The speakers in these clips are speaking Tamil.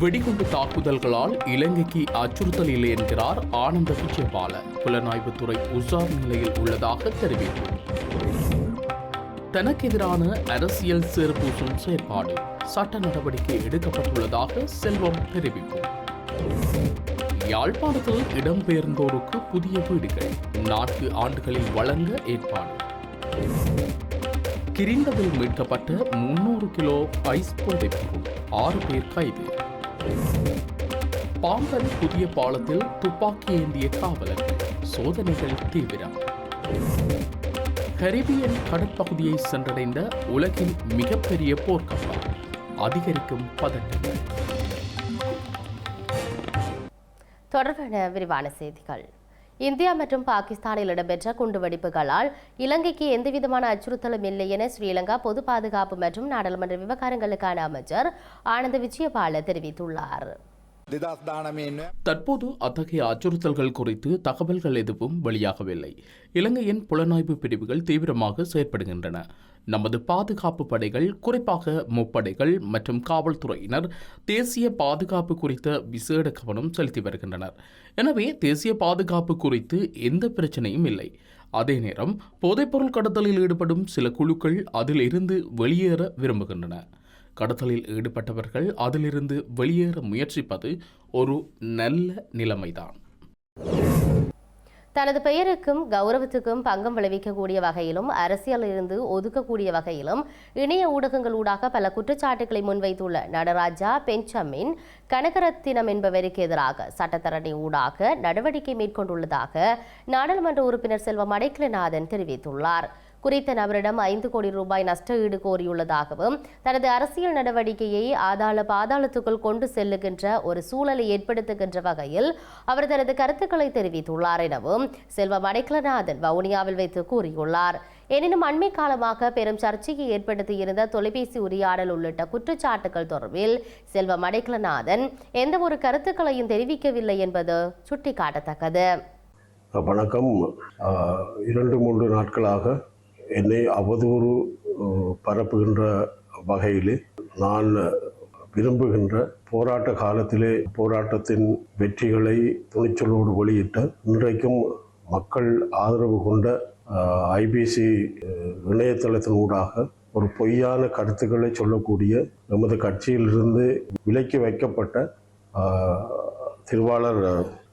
வெடிகுண்டு தாக்குதல்களால் இலங்கைக்கு அச்சுறுத்தல் இல்லை என்கிறார் ஆனந்த விஜயபால புலனாய்வுத்துறை உசார் நிலையில் உள்ளதாக தெரிவித்தார் தனக்கு எதிரான அரசியல் சேர்பூசும் செயற்பாடு சட்ட நடவடிக்கை எடுக்கப்பட்டுள்ளதாக செல்வம் தெரிவிக்கும் யாழ்ப்பாணத்தில் இடம்பெயர்ந்தோருக்கு புதிய வீடுகள் நான்கு ஆண்டுகளில் வழங்க ஏற்பாடு. கிரிண்டவில் மீட்கப்பட்ட முன்னூறு கிலோ ஐஸ் போதைப்பொருள் ஆறு பேர் கைது. பாம்பன் புதிய பாலத்தில் துப்பாக்கி ஏந்திய காவலர்கள் சோதனைகள் தீவிரம். கரிபியன் கடற்பகுதியை சென்றடைந்த உலகின் மிகப்பெரிய போர்க்கப்பல் அதிகரிக்கும் பதட்டங்கள். தொடர்பான விரிவான செய்திகள். இந்தியா மற்றும் பாகிஸ்தானில் இடம்பெற்ற குண்டுவெடிப்புகளால் இலங்கைக்கு எந்தவிதமான அச்சுறுத்தலும் இல்லை என ஸ்ரீலங்கா பொது பாதுகாப்பு மற்றும் நாடாளுமன்ற விவகாரங்களுக்கான அமைச்சர் ஆனந்த விஜயபால தெரிவித்துள்ளார். தற்போது அத்தகைய அச்சுறுத்தல்கள் குறித்து தகவல்கள் எதுவும் வெளியாகவில்லை. இலங்கையின் புலனாய்வு பிரிவுகள் தீவிரமாக செயற்படுகின்றன. நமது பாதுகாப்பு படைகள் குறிப்பாக முப்படைகள் மற்றும் காவல்துறையினர் தேசிய பாதுகாப்பு குறித்த விசேட கவனம் செலுத்தி வருகின்றனர். எனவே தேசிய பாதுகாப்பு குறித்து எந்த பிரச்சனையும் இல்லை. அதே நேரம் போதைப்பொருள் கடத்தலில் ஈடுபடும் சில குழுக்கள் அதிலிருந்து வெளியேற விரும்புகின்றன. கடத்தலில் ஈடுபட்டவர்கள் அதிலிருந்து வெளியேற முயற்சிப்பது ஒரு நல்ல நிலைமைதான். தனது பெயருக்கும் கௌரவத்துக்கும் பங்கம் விளைவிக்கக்கூடிய வகையிலும் அரசியலில் இருந்து ஒதுக்கக்கூடிய வகையிலும் இணைய ஊடகங்களூடாக பல குற்றச்சாட்டுகளை முன்வைத்துள்ள நடராஜா பெஞ்சமின் கனகரத்தினம் என்பவருக்கு எதிராக சட்டத்தரணி ஊடாக நடவடிக்கை மேற்கொண்டுள்ளதாக நாடாளுமன்ற உறுப்பினர் செல்வம் அடைக்கலநாதன் தெரிவித்துள்ளார். குறித்த நபரிடம் ஐந்து கோடி ரூபாய் நஷ்ட ஈடு கோரியுள்ளதாகவும் தனது அரசியல் நடவடிக்கையை ஆதாள பாதாளத்துக்குள் கொண்டு செல்லுகின்ற ஒரு சூழலை ஏற்படுத்துகின்ற வகையில் அவர் தனது கருத்துக்களை தெரிவித்துள்ளார் எனவும் செல்வம் அடைக்கலநாதன் வவுனியாவில் வைத்து கூறியுள்ளார். எனினும் அண்மை காலமாக பெரும் சர்ச்சையை ஏற்படுத்தியிருந்த தொலைபேசி உரையாடல் உள்ளிட்ட குற்றச்சாட்டுகள் தொடர்பில் செல்வம் அடைக்கலநாதன் எந்த ஒரு கருத்துக்களையும் தெரிவிக்கவில்லை என்பது சுட்டிக்காட்டத்தக்கது. வணக்கம். இரண்டு மூன்று நாட்களாக என்னை அவதூறு பரப்புகின்ற வகையில் நான் விரும்புகின்ற போராட்ட காலத்திலே போராட்டத்தின் வெற்றிகளை துணிச்சலோடு வெளியிட்ட இன்றைக்கும் மக்கள் ஆதரவு கொண்ட ஐபிசி இணையதளத்தினூடாக ஒரு பொய்யான கருத்துக்களை சொல்லக்கூடிய நமது கட்சியிலிருந்து விலக்கி வைக்கப்பட்ட திருவாளர்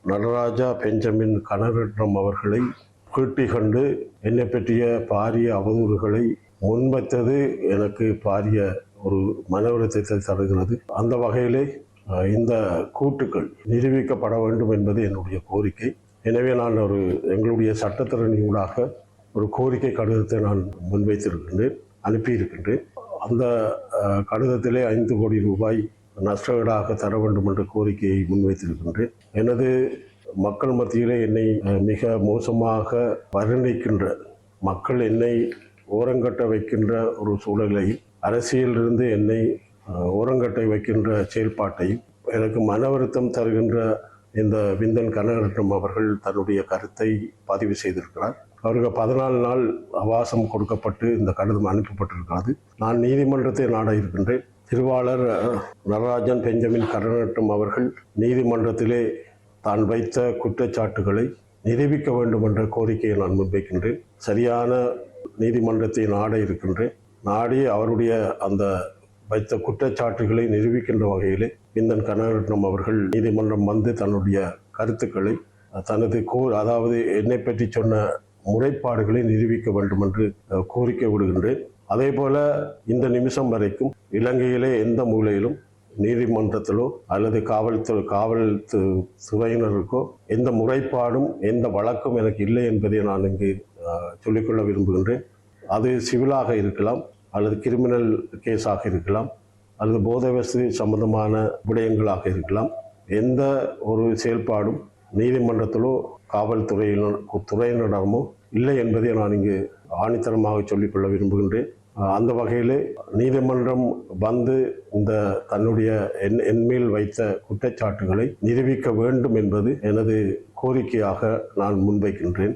நடராஜா பெஞ்சமின் கனரட்னம் அவர்களை கேட்டி கண்டு என்னை பற்றிய பாரிய அவதூறுகளை முன்வைத்தது எனக்கு பாரிய ஒரு மன வருத்தத்தை தருகிறது. அந்த வகையிலே இந்த கூட்டுக்கள் நிரூபிக்கப்பட வேண்டும் என்பது என்னுடைய கோரிக்கை. எனவே நான் ஒரு எங்களுடைய சட்டத்திறனியூடாக ஒரு கோரிக்கை கடிதத்தை நான் முன்வைத்திருக்கின்றேன் அனுப்பியிருக்கின்றேன். அந்த கடிதத்திலே ஐந்து கோடி ரூபாய் நஷ்டஈடாக தர வேண்டும் என்ற கோரிக்கையை முன்வைத்திருக்கின்றேன். எனது மக்கள் மத்தியிலே என்னை மிக மோசமாக வர்ணிக்கின்ற மக்கள் என்னை ஓரங்கட்ட வைக்கின்ற ஒரு சூழலை அரசியலிருந்து என்னை ஓரங்கட்டை வைக்கின்ற செயல்பாட்டையும் எனக்கு மன வருத்தம் தருகின்ற இந்த விந்தன் கனகரட்னம் அவர்கள் தன்னுடைய கருத்தை பதிவு செய்திருக்கிறார். அவருக்கு பதினாலு நாள் அவாசம் கொடுக்கப்பட்டு இந்த கடிதம் அனுப்பப்பட்டிருக்கிறது. நான் நீதிமன்றத்தை நாட இருக்கின்றேன். திருவாளர் நடராஜன் பெஞ்சமின் கருணாட்டம் அவர்கள் நீதிமன்றத்திலே தான் வைத்த குற்றச்சாட்டுகளை நிரூபிக்க வேண்டும் என்ற கோரிக்கையை நான் முன்வைக்கின்றேன். சரியான நீதிமன்றத்தை நாட இருக்கின்றேன். நாடி அவருடைய அந்த வைத்த குற்றச்சாட்டுகளை நிரூபிக்கின்ற வகையிலே விந்தன் கனகரட்னம் அவர்கள் நீதிமன்றம் வந்து தன்னுடைய கருத்துக்களை தனது கோ அதாவது என்னை பற்றி சொன்ன முறைப்பாடுகளை நிரூபிக்க வேண்டும் என்று கோரிக்கை விடுகின்றேன். அதே போல இந்த நிமிஷம் வரைக்கும் இலங்கையிலே எந்த மூலையிலும் நீதிமன்றத்திலோ அல்லது காவல்துறை காவல் துறையினருக்கோ எந்த முறைப்பாடும் எந்த வழக்கும் எனக்கு இல்லை என்பதை நான் இங்கு சொல்லிக்கொள்ள விரும்புகின்றேன். அது சிவிலாக இருக்கலாம் அல்லது கிரிமினல் கேஸாக இருக்கலாம் அல்லது போதை வசதி சம்பந்தமான விடயங்களாக இருக்கலாம். எந்த ஒரு செயல்பாடும் நீதிமன்றத்திலோ காவல்துறையினர் துறையினரிடமோ இல்லை என்பதை நான் இங்கு ஆணித்தரமாக சொல்லிக்கொள்ள விரும்புகின்றேன். அந்த வகையில் நீதிமன்றம் வந்து இந்த தன்னுடைய என் என்மேல் வைத்த குற்றச்சாட்டுகளை நிரூபிக்க வேண்டும் என்பது எனது கோரிக்கையாக நான் முன்வைக்கின்றேன்.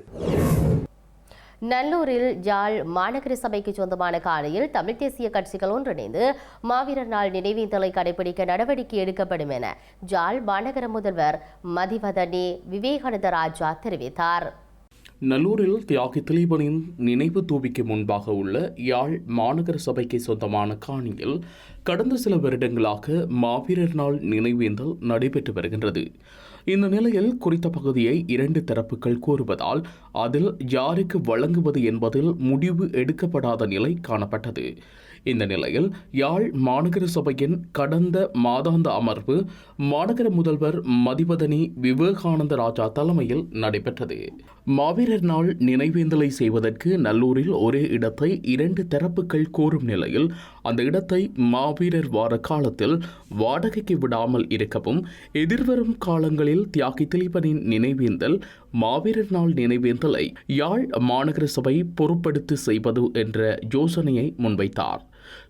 நல்லூரில் ஜாழ் மாநகர சபைக்கு சொந்தமான காலையில் தமிழ் தேசிய கட்சிகள் ஒன்றிணைந்து மாவீரர் நாள் நினைவேந்தலை கடைபிடிக்க நடவடிக்கை எடுக்கப்படும் என ஜாழ் மாநகர முதல்வர் மதிவதனி விவேகானந்த ராஜா தெரிவித்தார். நல்லூரில் தியாகி திலீபனின் நினைவு தூபிக்கு முன்பாக உள்ள யாழ் மாநகர சபைக்கு சொந்தமான காணியில் கடந்த சில வருடங்களாக மாவீரர் நாள் நினைவேந்தல் நடைபெற்று வருகின்றது. இந்த நிலையில் குறித்த பகுதியை இரண்டு தரப்புகள் கோருவதால் அதில் யாருக்கு வழங்குவது என்பதில் முடிவு எடுக்கப்படாத நிலை காணப்பட்டது. இந்த நிலையில் யாழ் மாநகர சபையின் கடந்த மாதாந்த அமர்வு மாநகர முதல்வர் மதிவதனி விவேகானந்த ராஜா தலைமையில் நடைபெற்றது. மாவீரர் நாள் நினைவேந்தலை செய்வதற்கு நல்லூரில் ஒரே இடத்தை இரண்டு தரப்புகள் கோரும் நிலையில் அந்த இடத்தை மாவீரர் வார காலத்தில் வாடகைக்கு விடாமல் இருக்கவும் எதிர்வரும் காலங்களில் தியாகி திலீபனின் நினைவேந்தல் மாவீரர் நாள் நினைவேந்தலை யாழ் மாநகர சபை பொறுப்படுத்தி செய்வது என்ற யோசனையை முன்வைத்தார்.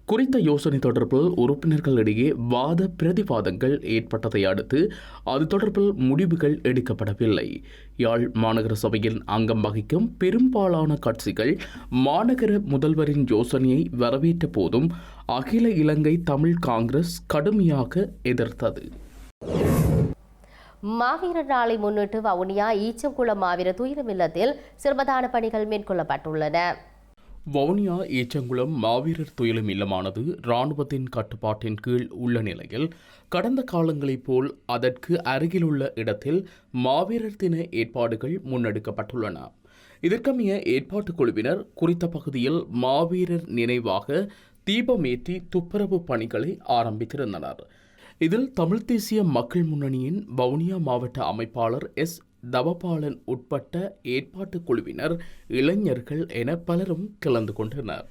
குறித்த யோசனை தொடர்பில் உறுப்பினர்களிடையே வாத பிரதிவாதங்கள் ஏற்பட்டதை அடுத்து அது தொடர்பில் முடிவுகள் எடுக்கப்படவில்லை. யாழ் மாநகர சபையில் அங்கம் வகிக்கும் பெரும்பாலான கட்சிகள் மாநகர முதல்வரின் யோசனையை வரவேற்ற போதும் அகில இலங்கை தமிழ் காங்கிரஸ் கடுமையாக எதிர்த்தது. மாவீரர் நாளை முன்னிட்டு வவுனியா ஈச்சங்குளம் மாவீரர் துயிலும் இல்லத்தில் சிறுமதான பணிகள் மேற்கொள்ளப்பட்டுள்ளன. வவுனியா ஈச்சங்குளம் மாவீரர் துயிலும் இல்லமானது இராணுவத்தின் கட்டுப்பாட்டின் கீழ் உள்ள நிலையில் கடந்த காலங்களைப் போல் அதற்கு அருகிலுள்ள இடத்தில் மாவீரர் தின ஏற்பாடுகள் முன்னெடுக்கப்பட்டுள்ளன. இதற்கமைய ஏற்பாட்டுக் குழுவினர் குறித்த பகுதியில் மாவீரர் நினைவாக தீபமேற்றி துப்புரவு பணிகளை ஆரம்பித்திருந்தனர். இதில் தமிழ்த் தேசிய மக்கள் முன்னணியின் வவுனியா மாவட்ட அமைப்பாளர் எஸ். தவபாலன் உட்பட்ட ஏற்பாட்டுக் குழுவினர் இளைஞர்கள் என பலரும் கலந்து கொண்டனர்.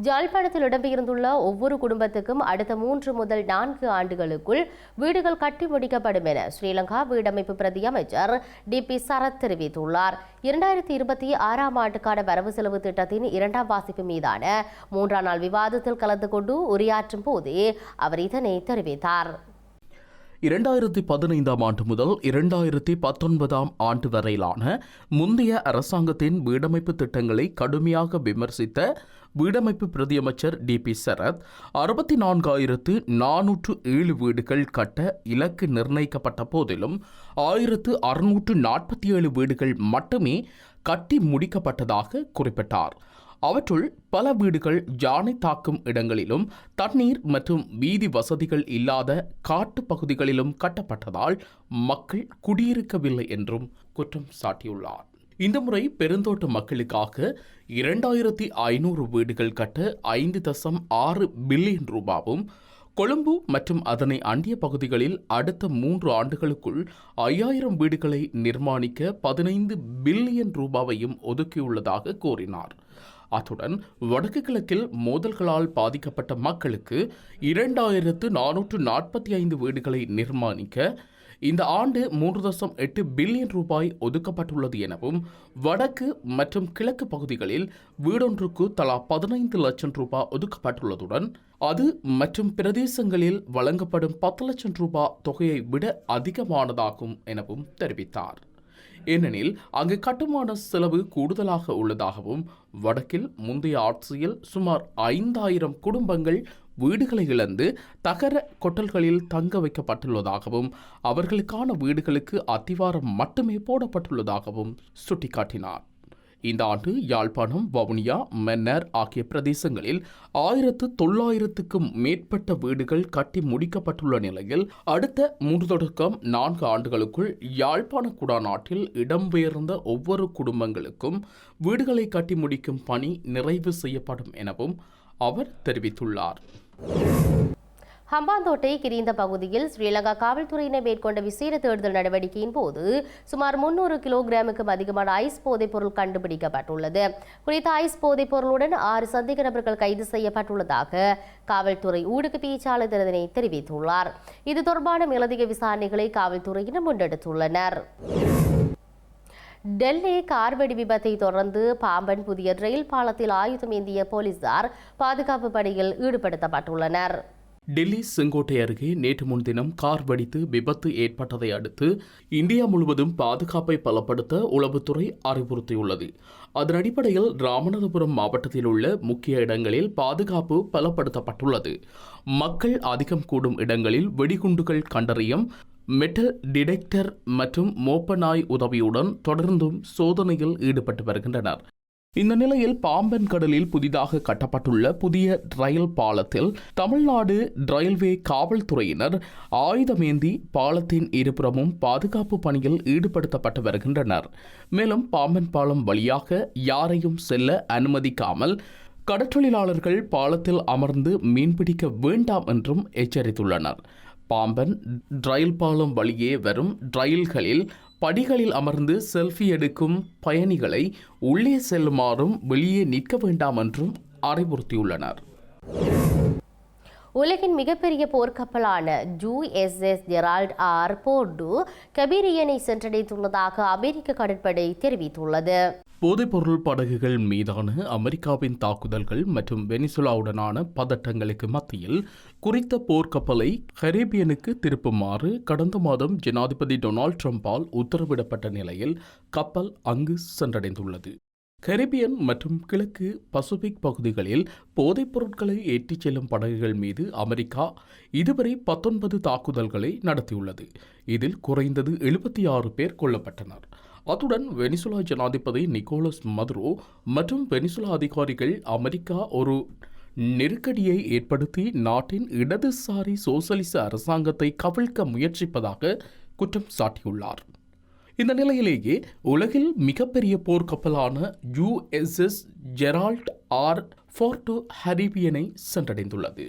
ஜாழ்ப்பாணத்தில் இடம்பெயர்ந்துள்ள ஒவ்வொரு குடும்பத்துக்கும் அடுத்த மூன்று முதல் நான்கு ஆண்டுகளுக்குள் வீடுகள் கட்டி முடிக்கப்படும் என ஸ்ரீலங்கா வீடமைப்பு பிரதி அமைச்சர் டி பி சரத் தெரிவித்துள்ளார். இரண்டாயிரத்தி இருபத்தி ஆறாம் ஆண்டுக்கான வரவு செலவு திட்டத்தின் இரண்டாம் வாசிப்பு மீதான மூன்றாம் நாள் விவாதத்தில் கலந்து கொண்டு உரையாற்றும் போதே அவர் இதனை தெரிவித்தார். இரண்டாயிரத்தி பதினைந்தாம் ஆண்டு முதல் இரண்டாயிரத்தி பத்தொன்பதாம் ஆண்டு வரையிலான முந்தைய அரசாங்கத்தின் வீடமைப்பு திட்டங்களை கடுமையாக விமர்சித்த வீடமைப்பு பிரதியமைச்சர் டி பி சரத் அறுபத்தி நான்காயிரத்து நானூற்று ஏழு வீடுகள் கட்ட இலக்கு நிர்ணயிக்கப்பட்ட போதிலும் ஆயிரத்து அறுநூற்று நாற்பத்தி ஏழு வீடுகள் மட்டுமே கட்டி முடிக்கப்பட்டதாக குறிப்பிட்டார். அவற்றுள் பல வீடுகள் யானை தாக்கும் இடங்களிலும் தண்ணீர் மற்றும் வீதி வசதிகள் இல்லாத காட்டுப் பகுதிகளிலும் கட்டப்பட்டதால் மக்கள் குடியிருக்கவில்லை என்றும் குற்றம் சாட்டியுள்ளார். இந்த முறை பெருந்தோட்ட மக்களுக்காக இரண்டாயிரத்தி ஐநூறு வீடுகள் கட்ட ஐந்து தசம் ஆறு பில்லியன் ரூபாவும் கொழும்பு மற்றும் அதனை அண்டிய பகுதிகளில் அடுத்த மூன்று ஆண்டுகளுக்குள் ஐயாயிரம் வீடுகளை நிர்மாணிக்க பதினைந்து பில்லியன் ரூபாவையும் ஒதுக்கியுள்ளதாக கூறினார். அத்துடன் வடக்கு கிழக்கில் மோதல்களால் பாதிக்கப்பட்ட மக்களுக்கு இரண்டாயிரத்து நானூற்று நாற்பத்தி ஐந்து வீடுகளை நிர்மாணிக்க இந்த ஆண்டு மூன்று தசம் எட்டு பில்லியன் ரூபாய் ஒதுக்கப்பட்டுள்ளது எனவும் வடக்கு மற்றும் கிழக்கு பகுதிகளில் வீடொன்றுக்கு தலா பதினைந்து லட்சம் ரூபாய் ஒதுக்கப்பட்டுள்ளதுடன் அது மற்றும் பிரதேசங்களில் வழங்கப்படும் பத்து லட்சம் ரூபாய் தொகையை விட அதிகமானதாகும் எனவும் தெரிவித்தார். ஏனெனில் அங்கு கட்டுமான செலவு கூடுதலாக உள்ளதாகவும் வடக்கில் முந்தைய ஆட்சியில் சுமார் ஐந்தாயிரம் குடும்பங்கள் வீடுகளை இழந்து தகர கொட்டல்களில் தங்க வைக்கப்பட்டுள்ளதாகவும் அவர்களுக்கான வீடுகளுக்கு அத்திவாரம் மட்டுமே போடப்பட்டுள்ளதாகவும் சுட்டிக்காட்டினார். இந்த ஆண்டு யாழ்ப்பாணம் வவுனியா மன்னர் ஆகிய பிரதேசங்களில் ஆயிரத்து தொள்ளாயிரத்துக்கும் மேற்பட்ட வீடுகள் கட்டி முடிக்கப்பட்டுள்ள நிலையில் அடுத்த மூன்று தொடக்கம் நான்கு ஆண்டுகளுக்குள் யாழ்ப்பாண குடாநாட்டில் இடம்பெயர்ந்த ஒவ்வொரு குடும்பங்களுக்கும் வீடுகளை கட்டி முடிக்கும் பணி நிறைவு செய்யப்படும் எனவும் அவர் தெரிவித்துள்ளார். ஹம்பாந்தோட்டை கிரிந்த பகுதியில் ஸ்ரீலங்கா காவல்துறையினர் மேற்கொண்ட விசேட தேடுதல் நடவடிக்கையின் போது சுமார் முன்னூறு கிலோகிராமுக்கும் அதிகமான ஐஸ் போதைப் பொருள் கண்டுபிடிக்கப்பட்டுள்ளது. குறித்த ஐஸ் போதைப் பொருளுடன் ஆறு சந்தேக நபர்கள் கைது செய்யப்பட்டுள்ளதாக காவல்துறை ஊடக பேச்சாளர் இதனை தெரிவித்துள்ளார். இது தொடர்பான மேலதிக விசாரணைகளை காவல்துறையினர் முன்னெடுத்துள்ளனர். டெல்லி கார் வெடி விபத்தை தொடர்ந்து பாம்பன் புதிய ரயில் பாலத்தில் ஆயுதம் ஏந்திய போலீசார் பாதுகாப்பு பணியில் ஈடுபடுத்தப்பட்டுள்ளனர். டெல்லி செங்கோட்டை அருகே நேற்று முன்தினம் கார் வெடித்து விபத்து ஏற்பட்டதை அடுத்து இந்தியா முழுவதும் பாதுகாப்பை பலப்படுத்த உளவுத்துறை அறிவுறுத்தியுள்ளது. அதன் அடிப்படையில் ராமநாதபுரம் மாவட்டத்தில் உள்ள முக்கிய இடங்களில் பாதுகாப்பு பலப்படுத்தப்பட்டுள்ளது. மக்கள் அதிகம் கூடும் இடங்களில் வெடிகுண்டுகள் கண்டறியும் மெட்டல் டிடெக்டர் மற்றும் மோப்ப நாய் உதவியுடன் தொடர்ந்தும் சோதனையில் ஈடுபட்டு வருகின்றனர். இந்த நிலையில் பாம்பன் கடலில் புதிதாக கட்டப்பட்டுள்ள புதிய ரயில் பாலத்தில் தமிழ்நாடு ரயில்வே காவல்துறையினர் ஆயுதமேந்தி பாலத்தின் இருபுறமும் பாதுகாப்பு பணியில் ஈடுபடுத்தப்பட்டு வருகின்றனர். மேலும் பாம்பன் பாலம் வழியாக யாரையும் செல்ல அனுமதிக்காமல் கடற்றொழிலாளர்கள் பாலத்தில் அமர்ந்து மீன்பிடிக்க வேண்டாம் என்றும் எச்சரித்துள்ளனர். பாம்பன் ரயில் பாலம் வழியே வரும் ரயில்களில் படிகளில் அமர்ந்து செல்ஃபி எடுக்கும் பயணிகளை உள்ளே செல்லுமாறும் வெளியே நிற்க வேண்டாம் என்றும் அறிவுறுத்தியுள்ளனர். உலகின் மிகப்பெரிய போர்க்கப்பலான U S S Gerald R Ford கபீரியனை சென்றடைந்துள்ளதாக அமெரிக்க கடற்படை தெரிவித்துள்ளது. போதைப்பொருள் படகுகள் மீதான அமெரிக்காவின் தாக்குதல்கள் மற்றும் வெனிசுலாவுடனான பதட்டங்களுக்கு மத்தியில் குறித்த போர்க்கப்பலை கரேபியனுக்கு திருப்புமாறு கடந்த மாதம் ஜனாதிபதி டொனால்ட் ட்ரம்பால் உத்தரவிடப்பட்ட நிலையில் கப்பல் அங்கு சென்றடைந்துள்ளது. கரிபியன் மற்றும் கிழக்கு பசிபிக் பகுதிகளில் போதைப் பொருட்களை ஏற்றிச் செல்லும் படகுகள் மீது அமெரிக்கா இதுவரை பத்தொன்பது தாக்குதல்களை நடத்தியுள்ளது. இதில் குறைந்தது எழுபத்தி ஆறு பேர் கொல்லப்பட்டனர். அத்துடன் வெனிசுலா ஜனாதிபதி நிக்கோலஸ் மதுரோ மற்றும் வெனிசுலா அதிகாரிகள் அமெரிக்கா ஒரு நெருக்கடியை ஏற்படுத்தி நாட்டின் இடதுசாரி சோசலிச அரசாங்கத்தை கவிழ்க்க முயற்சிப்பதாக குற்றம் சாட்டியுள்ளார். இந்த நிலையிலேயே உலகில் மிகப்பெரிய போர்க்கப்பலான யுஎஸ்எஸ் ஜெரால்ட் ஆர் ஃபோர்டு ஹரிபியனை சென்றடைந்துள்ளது.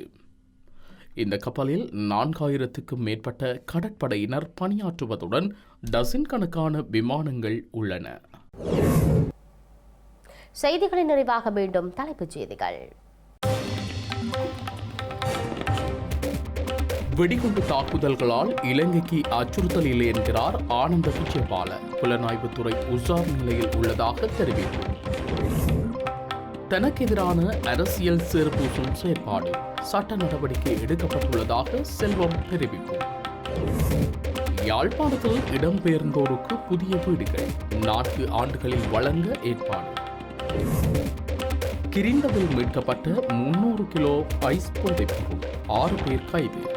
இந்த கப்பலில் நான்காயிரத்துக்கும் மேற்பட்ட கடற்படையினர் பணியாற்றுவதுடன் டசின் கணக்கான விமானங்கள் உள்ளன. செய்திகளின் நிறைவாக மீண்டும் தலைப்புச் செய்திகள். வெடிகுண்டு தாக்குதல்களால் இலங்கைக்கு அச்சுறுத்தல் இல்லை என்கிறார் ஆனந்த விஜயபால புலனாய்வுத்துறை உசார் நிலையில் உள்ளதாக தனக்கு தனக்கெதிரான அரசியல் சேர்பூசும் செயற்பாடு சட்ட நடவடிக்கை எடுக்கப்பட்டுள்ளதாக செல்வம் தெரிவிப்பு யாழ்ப்பாணத்தில் இடம்பெயர்ந்தோருக்கு புதிய வீடுகள் நான்கு ஆண்டுகளில் வழங்க ஏற்பாடு. கிரிண்டவில் மீட்கப்பட்ட முன்னூறு கிலோ ஐஸ் போதைப் பொருள் ஆறு பேர் கைது.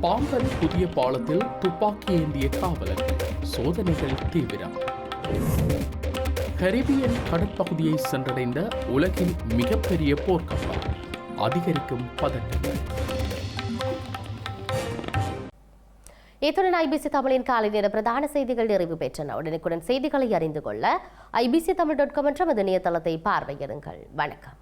பாம்பன் புதிய பாலத்தில் துப்பாக்கி ஏந்திய காவலர்கள் சோதனைகள் தீவிரம். கரிபியன் கடற்பகுதியை சென்றடைந்த உலகின் மிகப்பெரிய போர்க்கப்பல் அதிகரிக்கும் பதட்டங்கள். இத்துடன் ஐபிசி தமிழின் காலை நேர பிரதான செய்திகள் நிறைவு பெற்றன. உடனுக்குடன் செய்திகளை அறிந்து கொள்ள ஐபிசி தமிழ் டாட் காம் என்ற இணையதளத்தை பார்வையிடுங்கள். வணக்கம்.